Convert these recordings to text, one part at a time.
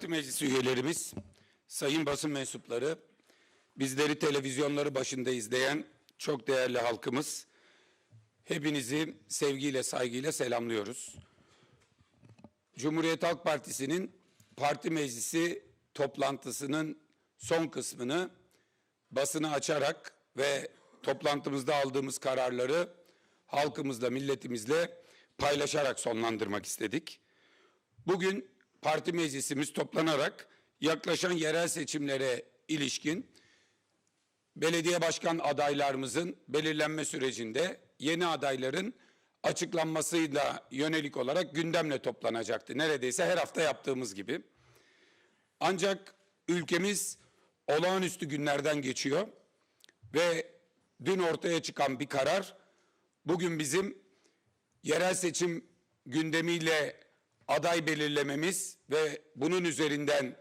Parti meclisi üyelerimiz, sayın basın mensupları, bizleri televizyonları başında izleyen çok değerli halkımız, hepinizi sevgiyle, saygıyla selamlıyoruz. Cumhuriyet Halk Partisi'nin parti meclisi toplantısının son kısmını basını açarak ve toplantımızda aldığımız kararları halkımızla, milletimizle paylaşarak sonlandırmak istedik. Bugün parti meclisimiz toplanarak yaklaşan yerel seçimlere ilişkin belediye başkan adaylarımızın belirlenme sürecinde yeni adayların açıklanmasıyla yönelik olarak gündemle toplanacaktı. Neredeyse her hafta yaptığımız gibi. Ancak ülkemiz olağanüstü günlerden geçiyor ve dün ortaya çıkan bir karar bugün bizim yerel seçim gündemiyle aday belirlememiz ve bunun üzerinden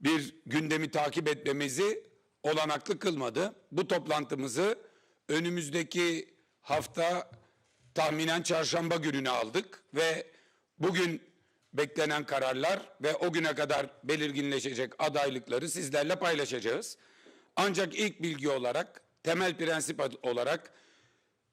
bir gündemi takip etmemizi olanaklı kılmadı. Bu toplantımızı önümüzdeki hafta tahminen çarşamba gününe aldık ve bugün beklenen kararlar ve o güne kadar belirginleşecek adaylıkları sizlerle paylaşacağız. Ancak ilk bilgi olarak, temel prensip olarak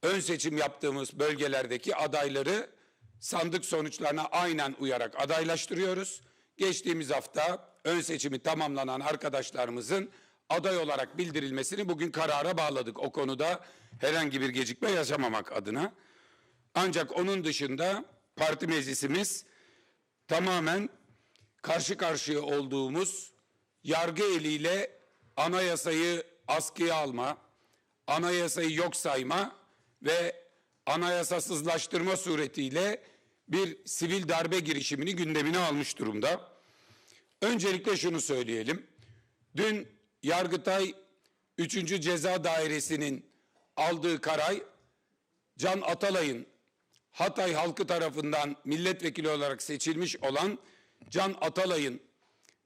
ön seçim yaptığımız bölgelerdeki adayları sandık sonuçlarına aynen uyarak adaylaştırıyoruz. Geçtiğimiz hafta ön seçimi tamamlanan arkadaşlarımızın aday olarak bildirilmesini bugün karara bağladık. O konuda herhangi bir gecikme yaşamamak adına. Ancak onun dışında parti meclisimiz tamamen karşı karşıya olduğumuz yargı eliyle anayasayı askıya alma, anayasayı yok sayma ve anayasasızlaştırma suretiyle bir sivil darbe girişimini gündemine almış durumda. Öncelikle şunu söyleyelim. Dün Yargıtay 3. Ceza Dairesi'nin aldığı karay Can Atalay'ın Hatay halkı tarafından milletvekili olarak seçilmiş olan Can Atalay'ın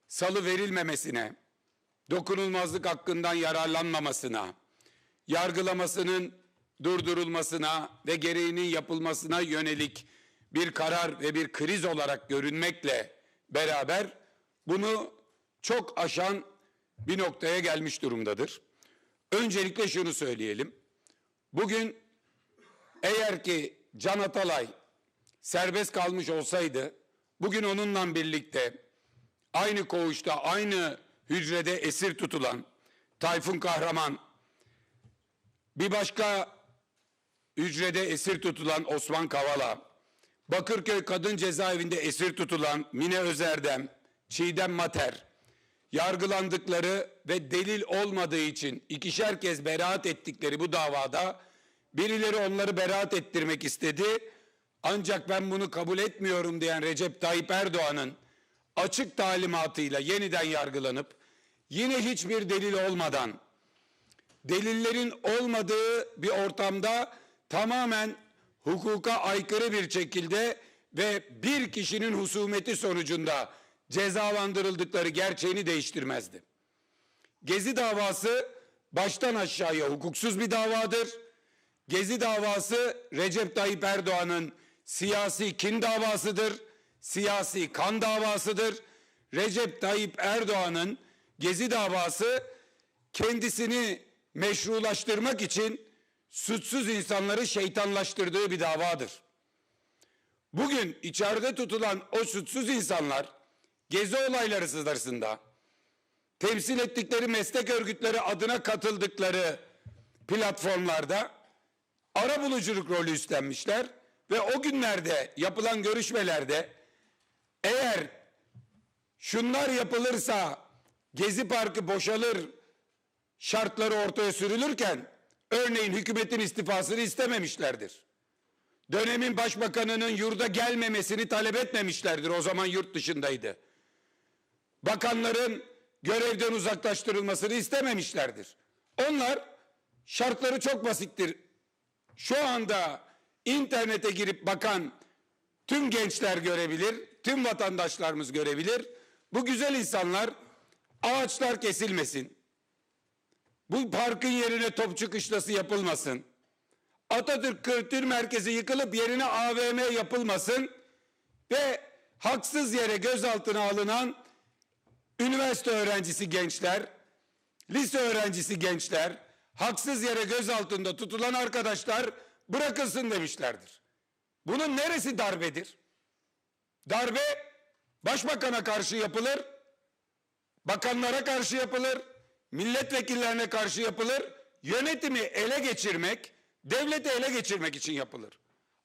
salı verilmemesine, dokunulmazlık hakkından yararlanmamasına, yargılamasının durdurulmasına ve gereğinin yapılmasına yönelik bir karar ve bir kriz olarak görünmekle beraber bunu çok aşan bir noktaya gelmiş durumdadır. Öncelikle şunu söyleyelim. Bugün eğer ki Can Atalay serbest kalmış olsaydı bugün onunla birlikte aynı koğuşta aynı hücrede esir tutulan Tayfun Kahraman bir başka hücrede esir tutulan Osman Kavala, Bakırköy Kadın Cezaevinde esir tutulan Mine Özerdem, Çiğdem Mater, yargılandıkları ve delil olmadığı için ikişer kez beraat ettikleri bu davada birileri onları beraat ettirmek istedi. Ancak ben bunu kabul etmiyorum diyen Recep Tayyip Erdoğan'ın açık talimatıyla yeniden yargılanıp yine hiçbir delil olmadan delillerin olmadığı bir ortamda tamamen hukuka aykırı bir şekilde ve bir kişinin husumeti sonucunda cezalandırıldıkları gerçeğini değiştirmezdi. Gezi davası baştan aşağıya hukuksuz bir davadır. Gezi davası Recep Tayyip Erdoğan'ın siyasi kin davasıdır. Siyasi kan davasıdır. Recep Tayyip Erdoğan'ın Gezi davası kendisini meşrulaştırmak için suçsuz insanları şeytanlaştırdığı bir davadır. Bugün içeride tutulan o suçsuz insanlar gezi olayları sırasında temsil ettikleri meslek örgütleri adına katıldıkları platformlarda ara buluculuk rolü üstlenmişler ve o günlerde yapılan görüşmelerde eğer şunlar yapılırsa Gezi Parkı boşalır şartları ortaya sürülürken örneğin hükümetin istifasını istememişlerdir. Dönemin başbakanının yurda gelmemesini talep etmemişlerdir. O zaman yurt dışındaydı. Bakanların görevden uzaklaştırılmasını istememişlerdir. Onlar şartları çok basittir. Şu anda internete girip bakan tüm gençler görebilir, tüm vatandaşlarımız görebilir. Bu güzel insanlar ağaçlar kesilmesin. Bu parkın yerine topçu kışlası yapılmasın. Atatürk Kültür Merkezi yıkılıp yerine AVM yapılmasın ve haksız yere gözaltına alınan üniversite öğrencisi gençler, lise öğrencisi gençler, haksız yere gözaltında tutulan arkadaşlar bırakılsın demişlerdir. Bunun neresi darbedir? Darbe başbakana karşı yapılır, bakanlara karşı yapılır, milletvekillerine karşı yapılır, yönetimi ele geçirmek, devleti ele geçirmek için yapılır.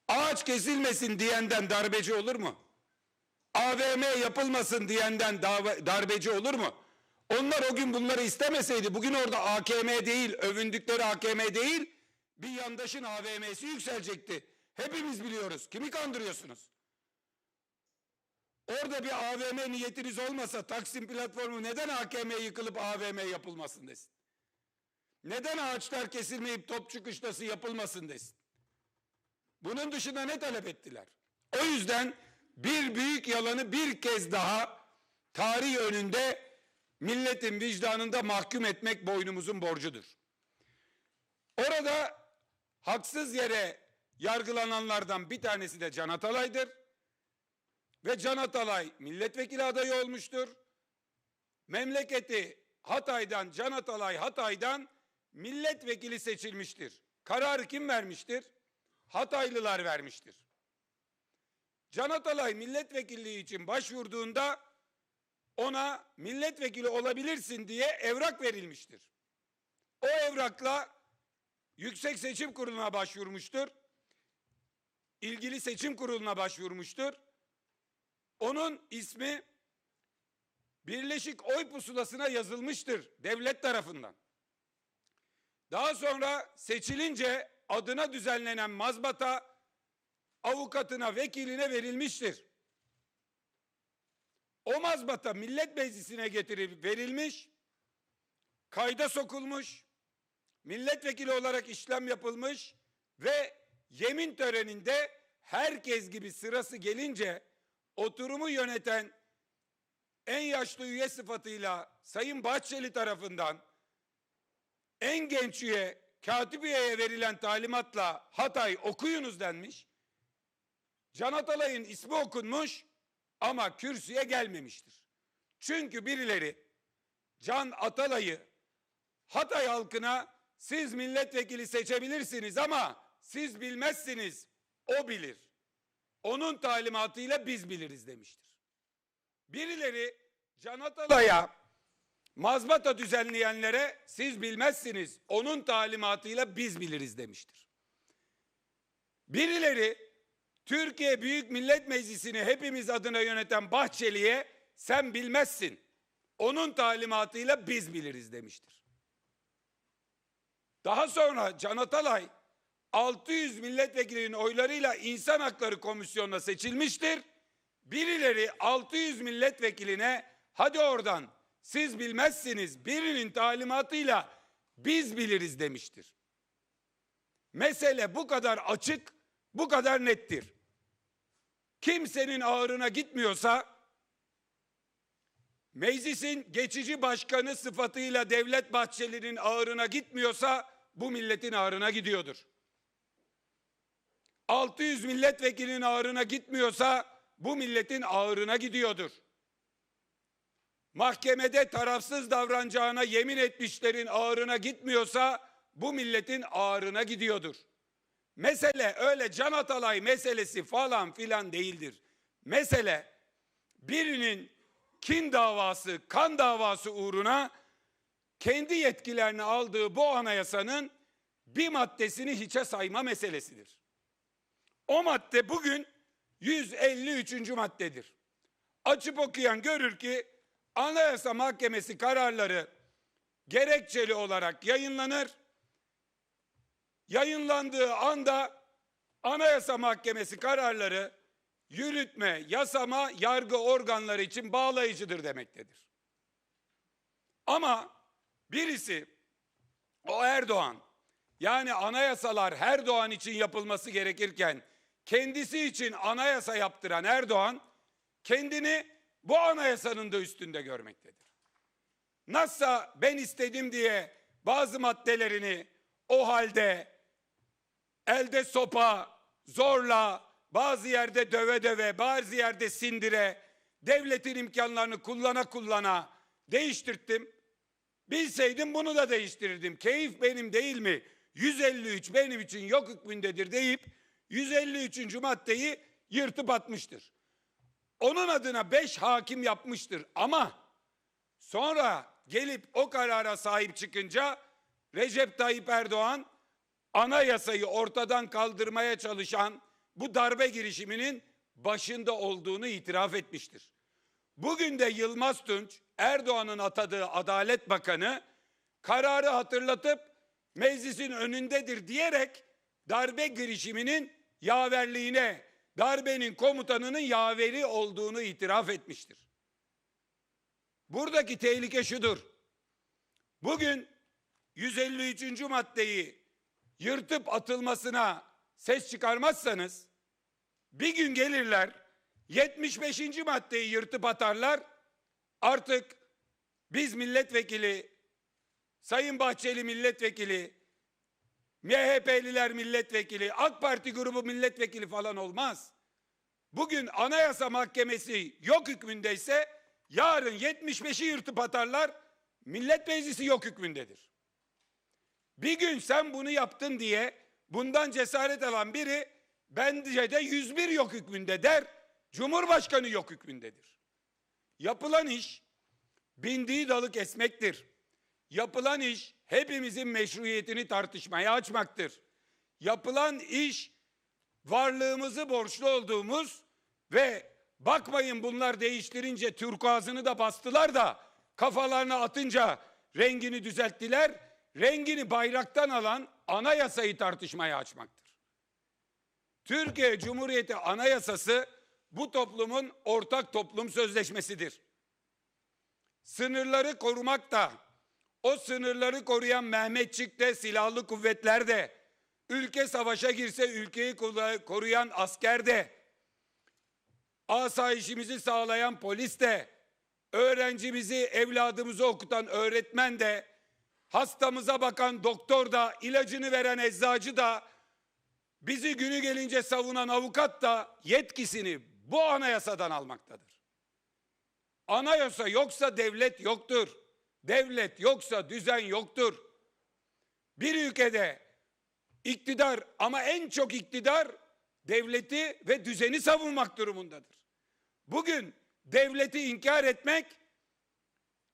Ağaç kesilmesin diyenden darbeci olur mu? AVM yapılmasın diyenden darbeci olur mu? Onlar o gün bunları istemeseydi bugün orada AKM değil, övündükleri AKM değil, bir yandaşın AVM'si yükselecekti. Hepimiz biliyoruz. Kimi kandırıyorsunuz? Orada bir AVM niyetiniz olmasa Taksim platformu neden AKM yıkılıp AVM yapılmasın desin? Neden ağaçlar kesilmeyip topçu kışlası yapılmasın desin? Bunun dışında ne talep ettiler? O yüzden bir büyük yalanı bir kez daha tarih önünde milletin vicdanında mahkum etmek boynumuzun borcudur. Orada haksız yere yargılananlardan bir tanesi de Can Atalay'dır. Ve Can Atalay milletvekili adayı olmuştur. Memleketi Hatay'dan, Can Atalay Hatay'dan milletvekili seçilmiştir. Kararı kim vermiştir? Hataylılar vermiştir. Can Atalay milletvekilliği için başvurduğunda ona milletvekili olabilirsin diye evrak verilmiştir. O evrakla Yüksek Seçim Kurulu'na başvurmuştur. İlgili seçim kuruluna başvurmuştur. Onun ismi Birleşik Oy Pusulasına yazılmıştır devlet tarafından. Daha sonra seçilince adına düzenlenen mazbata avukatına, vekiline verilmiştir. O mazbata millet meclisine getirilip verilmiş, kayda sokulmuş, milletvekili olarak işlem yapılmış ve yemin töreninde herkes gibi sırası gelince oturumu yöneten en yaşlı üye sıfatıyla Sayın Bahçeli tarafından en genç üye katip üyeye verilen talimatla Hatay okuyunuz denmiş. Can Atalay'ın ismi okunmuş ama kürsüye gelmemiştir. Çünkü birileri Can Atalay'ı Hatay halkına siz milletvekili seçebilirsiniz ama siz bilmezsiniz o bilir. Onun talimatıyla biz biliriz demiştir. Birileri Can Atalay'a mazbata düzenleyenlere siz bilmezsiniz onun talimatıyla biz biliriz demiştir. Birileri Türkiye Büyük Millet Meclisi'ni hepimiz adına yöneten Bahçeli'ye sen bilmezsin. Onun talimatıyla biz biliriz demiştir. Daha sonra Can Atalay 600 milletvekilinin oylarıyla İnsan Hakları Komisyonu'na seçilmiştir. Birileri 600 milletvekiline hadi oradan siz bilmezsiniz birinin talimatıyla biz biliriz demiştir. Mesele bu kadar açık, bu kadar nettir. Kimsenin ağrına gitmiyorsa meclisin geçici başkanı sıfatıyla Devlet Bahçeli'nin ağrına gitmiyorsa bu milletin ağrına gidiyordur. 600 milletvekilinin ağrına gitmiyorsa bu milletin ağrına gidiyordur. Mahkemede tarafsız davranacağına yemin etmişlerin ağrına gitmiyorsa bu milletin ağrına gidiyordur. Mesele öyle Can Atalay meselesi falan filan değildir. Mesele birinin kin davası, kan davası uğruna kendi yetkilerini aldığı bu anayasanın bir maddesini hiçe sayma meselesidir. O madde bugün 153. maddedir. Açıp okuyan görür ki Anayasa Mahkemesi kararları gerekçeli olarak yayınlanır. Yayınlandığı anda Anayasa Mahkemesi kararları yürütme, yasama, yargı organları için bağlayıcıdır demektedir. Ama birisi o Erdoğan yani anayasalar her doğan için yapılması gerekirken kendisi için anayasa yaptıran Erdoğan kendini bu anayasanın da üstünde görmektedir. Nasılsa ben istedim diye bazı maddelerini o halde elde sopa, zorla, bazı yerde döve döve, bazı yerde sindire, devletin imkanlarını kullana kullana Değiştirttim. Bilseydim bunu da değiştirirdim. Keyif benim değil mi? 153 benim için yok hükmündedir deyip 153. maddeyi yırtıp atmıştır. Onun adına 5 hakim yapmıştır ama sonra gelip o karara sahip çıkınca Recep Tayyip Erdoğan anayasayı ortadan kaldırmaya çalışan bu darbe girişiminin başında olduğunu itiraf etmiştir. Bugün de Yılmaz Tunç Erdoğan'ın atadığı Adalet Bakanı kararı hatırlatıp meclisin önündedir diyerek darbe girişiminin yaverliğine, darbenin komutanının yaveri olduğunu itiraf etmiştir. Buradaki tehlike şudur. Bugün 153. maddeyi yırtıp atılmasına ses çıkarmazsanız bir gün gelirler 75. maddeyi yırtıp atarlar. Artık biz milletvekili, Sayın Bahçeli milletvekili, MHP'liler milletvekili, AK Parti grubu milletvekili falan olmaz. Bugün Anayasa Mahkemesi yok hükmündeyse yarın 75'i yırtıp atarlar. Millet Meclisi yok hükmündedir. Bir gün sen bunu yaptın diye bundan cesaret alan biri bence de 101 yok hükmünde der. Cumhurbaşkanı yok hükmündedir. Yapılan iş bindiği dalı kesmektir. Yapılan iş hepimizin meşruiyetini tartışmaya açmaktır. Yapılan iş varlığımızı borçlu olduğumuz ve bakmayın bunlar değiştirince turkuazını da bastılar da kafalarına atınca rengini düzelttiler. Rengini bayraktan alan anayasayı tartışmaya açmaktır. Türkiye Cumhuriyeti Anayasası bu toplumun ortak toplum sözleşmesidir. Sınırları korumak da o sınırları koruyan Mehmetçik de silahlı kuvvetler de ülke savaşa girse ülkeyi koruyan asker de asayişimizi sağlayan polis de öğrencimizi evladımızı okutan öğretmen de hastamıza bakan doktor da ilacını veren eczacı da bizi günü gelince savunan avukat da yetkisini bu anayasadan almaktadır. Anayasa yoksa devlet yoktur. Devlet yoksa düzen yoktur. Bir ülkede iktidar ama en çok iktidar devleti ve düzeni savunmak durumundadır. Bugün devleti inkar etmek,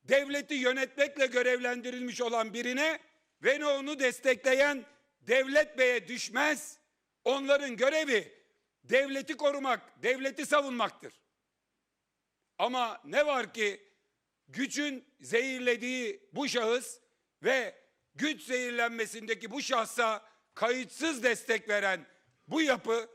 devleti yönetmekle görevlendirilmiş olan birine ve onu destekleyen devlet beye düşmez. Onların görevi devleti korumak, devleti savunmaktır. Ama ne var ki gücün zehirlediği bu şahıs ve güç zehirlenmesindeki bu şahsa kayıtsız destek veren bu yapı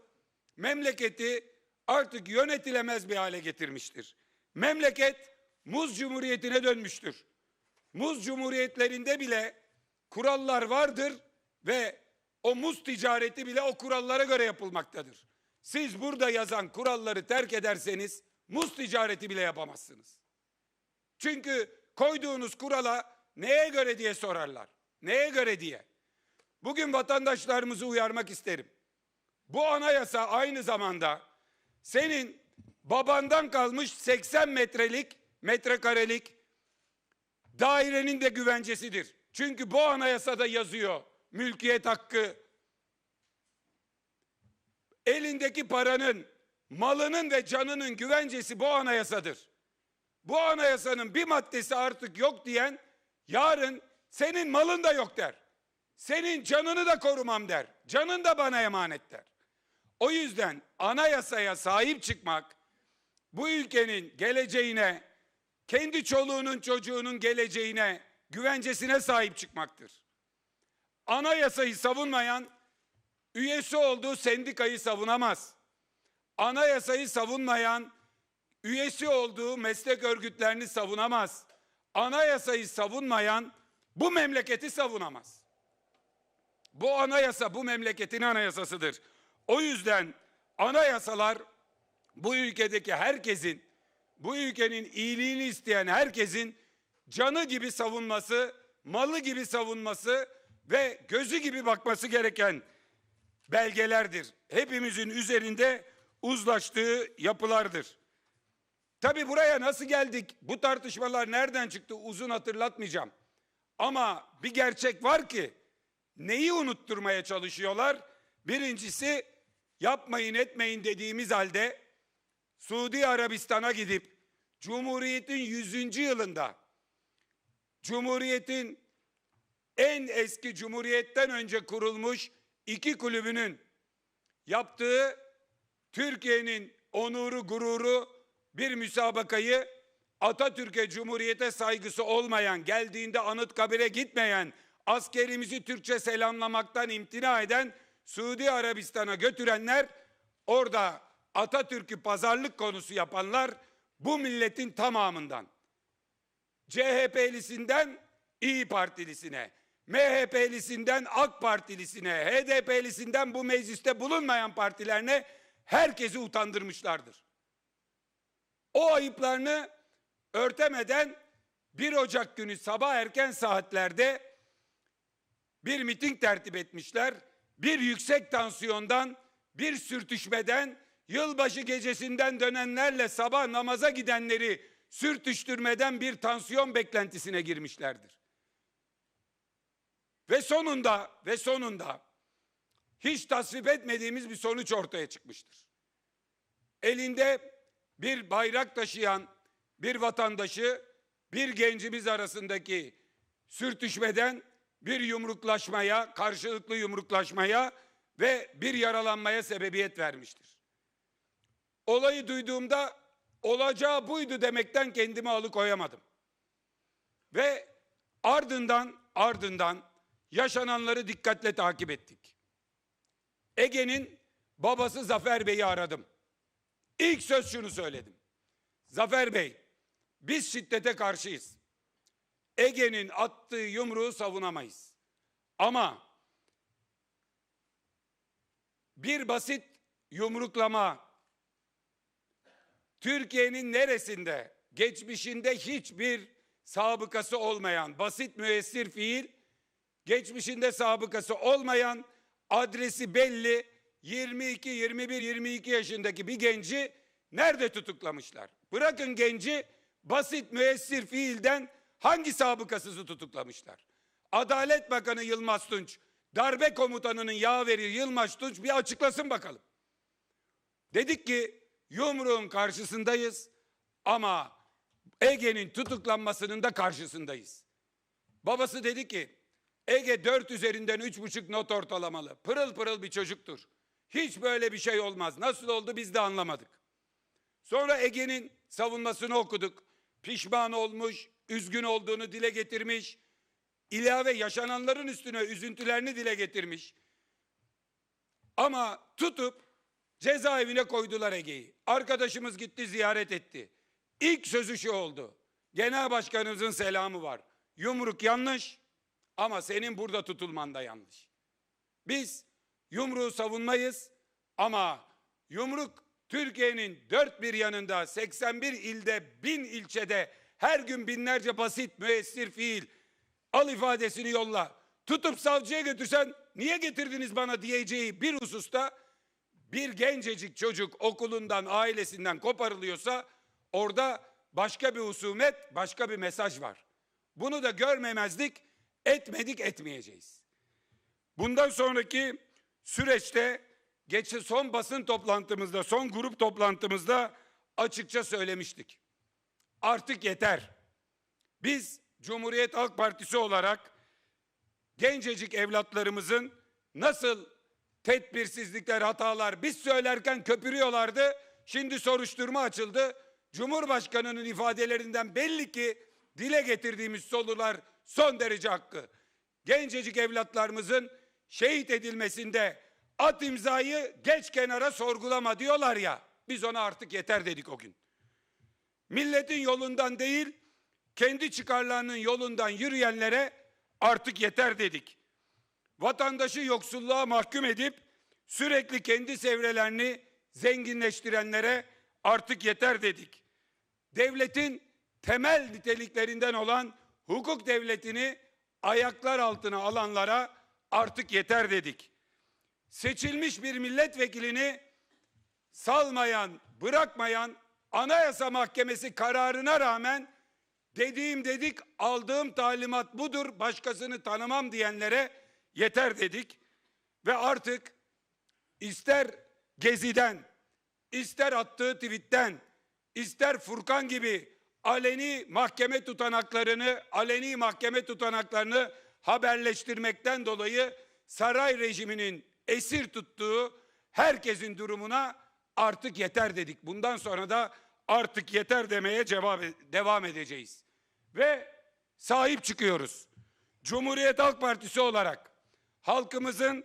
memleketi artık yönetilemez bir hale getirmiştir. Memleket muz cumhuriyetine dönmüştür. Muz cumhuriyetlerinde bile kurallar vardır ve o muz ticareti bile o kurallara göre yapılmaktadır. Siz burada yazan kuralları terk ederseniz muz ticareti bile yapamazsınız. Çünkü koyduğunuz kurala neye göre diye sorarlar. Neye göre diye. Bugün vatandaşlarımızı uyarmak isterim. Bu anayasa aynı zamanda senin babandan kalmış 80 metrelik, metrekarelik dairenin de güvencesidir. Çünkü bu anayasada yazıyor mülkiyet hakkı. Elindeki paranın, malının ve canının güvencesi bu anayasadır. Bu anayasanın bir maddesi artık yok diyen yarın senin malın da yok der. Senin canını da korumam der. Canın da bana emanet der. O yüzden anayasaya sahip çıkmak bu ülkenin geleceğine, kendi çoluğunun çocuğunun geleceğine, güvencesine sahip çıkmaktır. Anayasayı savunmayan üyesi olduğu sendikayı savunamaz. Anayasayı savunmayan üyesi olduğu meslek örgütlerini savunamaz. Anayasayı savunmayan bu memleketi savunamaz. Bu anayasa bu memleketin anayasasıdır. O yüzden anayasalar bu ülkedeki herkesin, bu ülkenin iyiliğini isteyen herkesin canı gibi savunması, malı gibi savunması ve gözü gibi bakması gereken belgelerdir. Hepimizin üzerinde uzlaştığı yapılardır. Tabi buraya nasıl geldik? Bu tartışmalar nereden çıktı? Uzun hatırlatmayacağım. Ama bir gerçek var ki neyi unutturmaya çalışıyorlar? Birincisi yapmayın etmeyin dediğimiz halde Suudi Arabistan'a gidip Cumhuriyet'in 100. yılında Cumhuriyet'in en eski Cumhuriyet'ten önce kurulmuş iki kulübünün yaptığı Türkiye'nin onuru gururu bir müsabakayı Atatürk'e Cumhuriyet'e saygısı olmayan, geldiğinde Anıtkabir'e gitmeyen, askerimizi Türkçe selamlamaktan imtina eden Suudi Arabistan'a götürenler orada Atatürk'ü pazarlık konusu yapanlar bu milletin tamamından. CHP'lisinden İyi Partilisine, MHP'lisinden AK Partilisine, HDP'lisinden bu mecliste bulunmayan partilerine herkesi utandırmışlardır. O ayıplarını örtemeden 1 Ocak günü sabah erken saatlerde bir miting tertip etmişler. Bir yüksek tansiyondan, bir sürtüşmeden, yılbaşı gecesinden dönenlerle sabah namaza gidenleri sürtüştürmeden bir tansiyon beklentisine girmişlerdir. Ve sonunda ve sonunda hiç tasvip etmediğimiz bir sonuç ortaya çıkmıştır. Elinde bir bayrak taşıyan bir vatandaşı bir gencimiz arasındaki sürtüşmeden bir yumruklaşmaya, karşılıklı yumruklaşmaya ve bir yaralanmaya sebebiyet vermiştir. Olayı duyduğumda olacağı buydu demekten kendimi alıkoyamadım. Ve ardından ardından yaşananları dikkatle takip ettik. Ege'nin babası Zafer Bey'i aradım. İlk söz şunu söyledim. Zafer Bey, biz şiddete karşıyız. Ege'nin attığı yumruğu savunamayız. Ama bir basit yumruklama Türkiye'nin neresinde geçmişinde hiçbir sabıkası olmayan basit müessir fiil geçmişinde sabıkası olmayan adresi belli 22 21 22 yaşındaki bir genci nerede tutuklamışlar? Bırakın genci basit müessir fiilden hangi sabıkasızı tutuklamışlar? Adalet Bakanı Yılmaz Tunç, darbe komutanının yaveri Yılmaz Tunç bir açıklasın bakalım. Dedik ki yumruğun karşısındayız ama Ege'nin tutuklanmasının da karşısındayız. Babası dedi ki Ege dört üzerinden üç buçuk not ortalamalı. Pırıl pırıl bir çocuktur. Hiç böyle bir şey olmaz. Nasıl oldu biz de anlamadık. Sonra Ege'nin savunmasını okuduk. Pişman olmuş, üzgün olduğunu dile getirmiş. İlave yaşananların üstüne üzüntülerini dile getirmiş. Ama tutup cezaevine koydular Ege'yi. Arkadaşımız gitti ziyaret etti. İlk sözü şu oldu. Genel başkanımızın selamı var. Yumruk yanlış ama senin burada tutulman da yanlış. Biz yumruğu savunmayız ama yumruk Türkiye'nin dört bir yanında 81 ilde bin ilçede her gün binlerce basit müessir fiil al ifadesini yolla. Tutup savcıya götürsen niye getirdiniz bana diyeceği bir hususta bir gencecik çocuk okulundan ailesinden koparılıyorsa orada başka bir husumet başka bir mesaj var. Bunu da görmemezlik etmedik etmeyeceğiz. Bundan sonraki süreçte geç son basın toplantımızda, son grup toplantımızda açıkça söylemiştik. Artık yeter. Biz Cumhuriyet Halk Partisi olarak gencecik evlatlarımızın nasıl tedbirsizlikler, hatalar biz söylerken köpürüyorlardı. Şimdi soruşturma açıldı. Cumhurbaşkanının ifadelerinden belli ki dile getirdiğimiz sorular son derece hakkı. Gencecik evlatlarımızın şehit edilmesinde at imzayı geç kenara sorgulama diyorlar ya. Biz ona artık yeter dedik o gün. Milletin yolundan değil, kendi çıkarlarının yolundan yürüyenlere artık yeter dedik. Vatandaşı yoksulluğa mahkum edip sürekli kendi sevrelerini zenginleştirenlere artık yeter dedik. Devletin temel niteliklerinden olan hukuk devletini ayaklar altına alanlara artık yeter dedik. Seçilmiş bir milletvekilini salmayan, bırakmayan Anayasa Mahkemesi kararına rağmen dediğim dedik, aldığım talimat budur, başkasını tanımam diyenlere yeter dedik. Ve artık ister Gezi'den, ister attığı tweetten, ister Furkan gibi aleni mahkeme tutanaklarını, aleni mahkeme tutanaklarını haberleştirmekten dolayı saray rejiminin esir tuttuğu herkesin durumuna artık yeter dedik. Bundan sonra da artık yeter demeye cevap devam edeceğiz. Ve sahip çıkıyoruz. Cumhuriyet Halk Partisi olarak halkımızın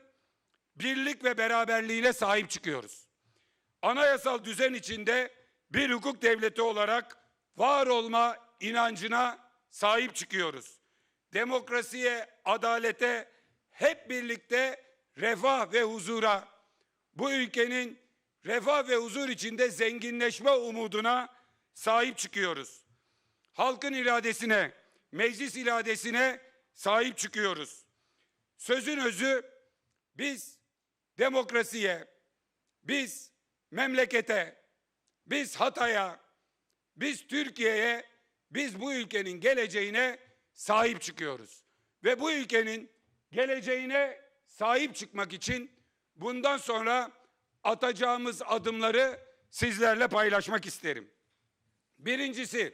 birlik ve beraberliğine sahip çıkıyoruz. Anayasal düzen içinde bir hukuk devleti olarak var olma inancına sahip çıkıyoruz. Demokrasiye, adalete, hep birlikte refah ve huzura, bu ülkenin refah ve huzur içinde zenginleşme umuduna sahip çıkıyoruz. Halkın iradesine, meclis iradesine sahip çıkıyoruz. Sözün özü biz demokrasiye, biz memlekete, biz Hatay'a, biz Türkiye'ye, biz bu ülkenin geleceğine sahip çıkıyoruz. Ve bu ülkenin geleceğine sahip çıkmak için bundan sonra atacağımız adımları sizlerle paylaşmak isterim. Birincisi,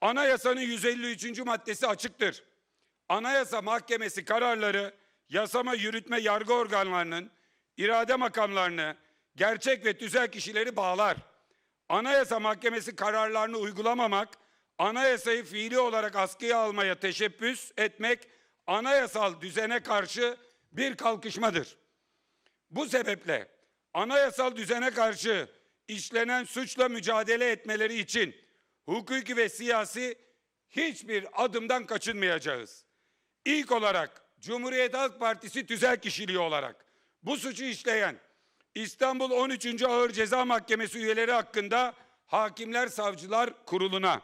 anayasanın 153. maddesi açıktır. Anayasa Mahkemesi kararları yasama, yürütme, yargı organlarının irade makamlarını, gerçek ve tüzel kişileri bağlar. Anayasa Mahkemesi kararlarını uygulamamak, anayasayı fiili olarak askıya almaya teşebbüs etmek, anayasal düzene karşı bir kalkışmadır. Bu sebeple anayasal düzene karşı işlenen suçla mücadele etmeleri için hukuki ve siyasi hiçbir adımdan kaçınmayacağız. İlk olarak Cumhuriyet Halk Partisi tüzel kişiliği olarak bu suçu işleyen İstanbul 13. Ağır Ceza Mahkemesi üyeleri hakkında Hakimler Savcılar Kurulu'na,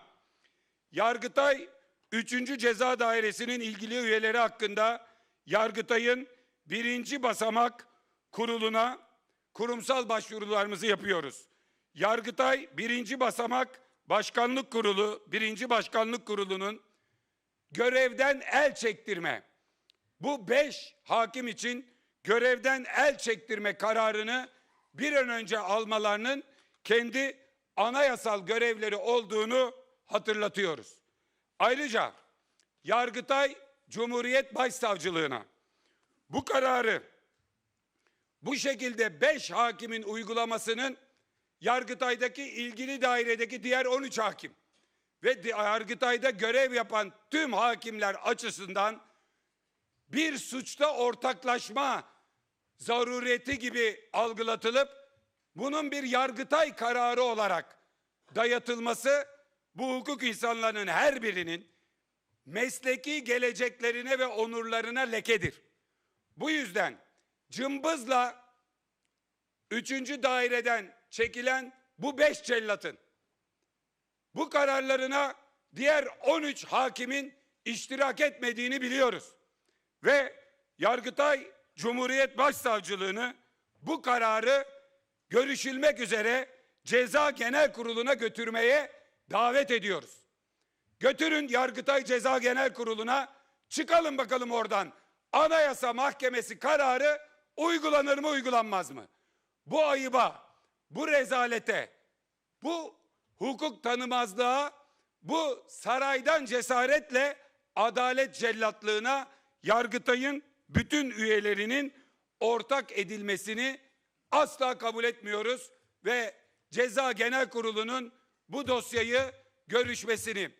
Yargıtay 3. Ceza Dairesi'nin ilgili üyeleri hakkında Yargıtay'ın birinci basamak kuruluna kurumsal başvurularımızı yapıyoruz. Yargıtay birinci basamak başkanlık kurulu, birinci başkanlık kurulunun görevden el çektirme, bu beş hakim için görevden el çektirme kararını bir an önce almalarının kendi anayasal görevleri olduğunu hatırlatıyoruz. Ayrıca Yargıtay Cumhuriyet Başsavcılığına bu kararı bu şekilde beş hakimin uygulamasının Yargıtay'daki ilgili dairedeki diğer 13 hakim ve Yargıtay'da görev yapan tüm hakimler açısından bir suçta ortaklaşma zarureti gibi algılatılıp bunun bir yargıtay kararı olarak dayatılması bu hukuk insanlarının her birinin mesleki geleceklerine ve onurlarına lekedir. Bu yüzden cımbızla üçüncü daireden çekilen bu beş cellatın bu kararlarına diğer 13 hakimin iştirak etmediğini biliyoruz. Ve Yargıtay Cumhuriyet Başsavcılığını bu kararı görüşülmek üzere Ceza Genel Kurulu'na götürmeye davet ediyoruz. Götürün Yargıtay Ceza Genel Kurulu'na çıkalım bakalım oradan. Anayasa Mahkemesi kararı uygulanır mı uygulanmaz mı? Bu ayıba, bu rezalete, bu hukuk tanımazlığa, bu saraydan cesaretle adalet cellatlığına Yargıtay'ın bütün üyelerinin ortak edilmesini asla kabul etmiyoruz ve Ceza Genel Kurulu'nun bu dosyayı görüşmesini.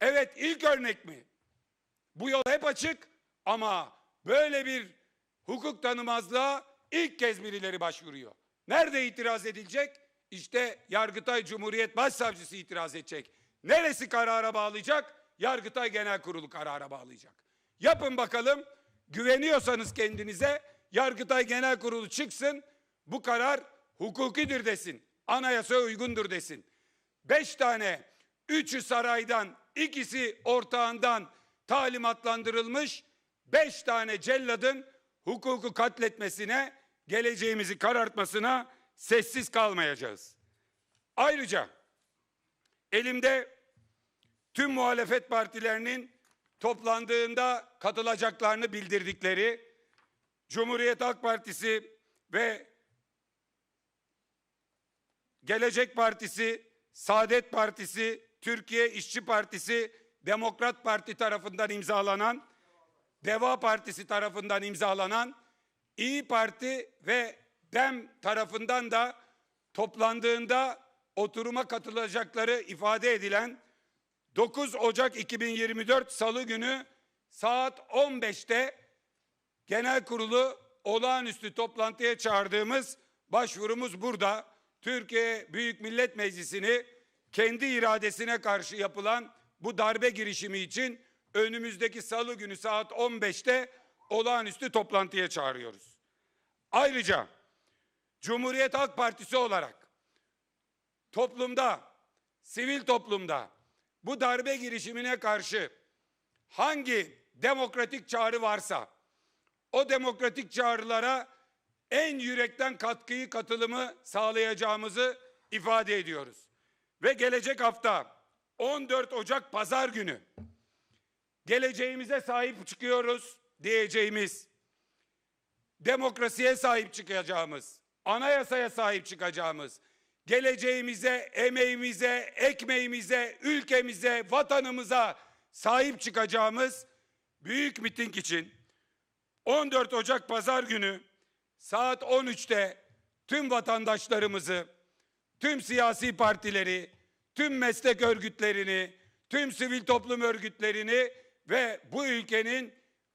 Evet ilk örnek mi? Bu yol hep açık ama böyle bir hukuk tanımazlığa ilk kez birileri başvuruyor. Nerede itiraz edilecek? İşte Yargıtay Cumhuriyet Başsavcısı itiraz edecek. Neresi karara bağlayacak? Yargıtay Genel Kurulu karara bağlayacak. Yapın bakalım. Güveniyorsanız kendinize Yargıtay Genel Kurulu çıksın. Bu karar hukukidir desin. Anayasaya uygundur desin. Beş tane, üçü saraydan, ikisi ortağından talimatlandırılmış beş tane celladın hukuku katletmesine, geleceğimizi karartmasına sessiz kalmayacağız. Ayrıca elimde tüm muhalefet partilerinin toplandığında katılacaklarını bildirdikleri Cumhuriyet Halk Partisi ve Gelecek Partisi, Saadet Partisi, Türkiye İşçi Partisi, Demokrat Parti tarafından imzalanan, Deva Partisi tarafından imzalanan, İyi Parti ve DEM tarafından da toplandığında oturuma katılacakları ifade edilen 9 Ocak 2024 Salı günü saat 15'te genel kurulu olağanüstü toplantıya çağırdığımız başvurumuz burada. Türkiye Büyük Millet Meclisi'ni kendi iradesine karşı yapılan bu darbe girişimi için önümüzdeki salı günü saat 15'te olağanüstü toplantıya çağırıyoruz. Ayrıca Cumhuriyet Halk Partisi olarak toplumda, sivil toplumda bu darbe girişimine karşı hangi demokratik çağrı varsa o demokratik çağrılara en yürekten katkıyı, katılımı sağlayacağımızı ifade ediyoruz. Ve gelecek hafta 14 Ocak Pazar günü geleceğimize sahip çıkıyoruz diyeceğimiz, demokrasiye sahip çıkacağımız, anayasaya sahip çıkacağımız, geleceğimize, emeğimize, ekmeğimize, ülkemize, vatanımıza sahip çıkacağımız büyük miting için 14 Ocak Pazar günü saat 13'te tüm vatandaşlarımızı, tüm siyasi partileri, tüm meslek örgütlerini, tüm sivil toplum örgütlerini ve bu ülkenin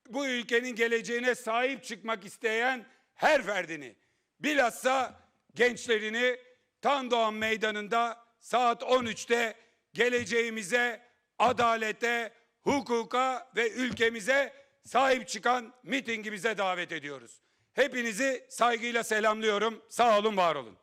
bu ülkenin geleceğine sahip çıkmak isteyen her ferdini, bilhassa gençlerini Tan Doğan Meydanı'nda saat 13'te geleceğimize, adalete, hukuka ve ülkemize sahip çıkan mitingimize davet ediyoruz. Hepinizi saygıyla selamlıyorum. Sağ olun, var olun.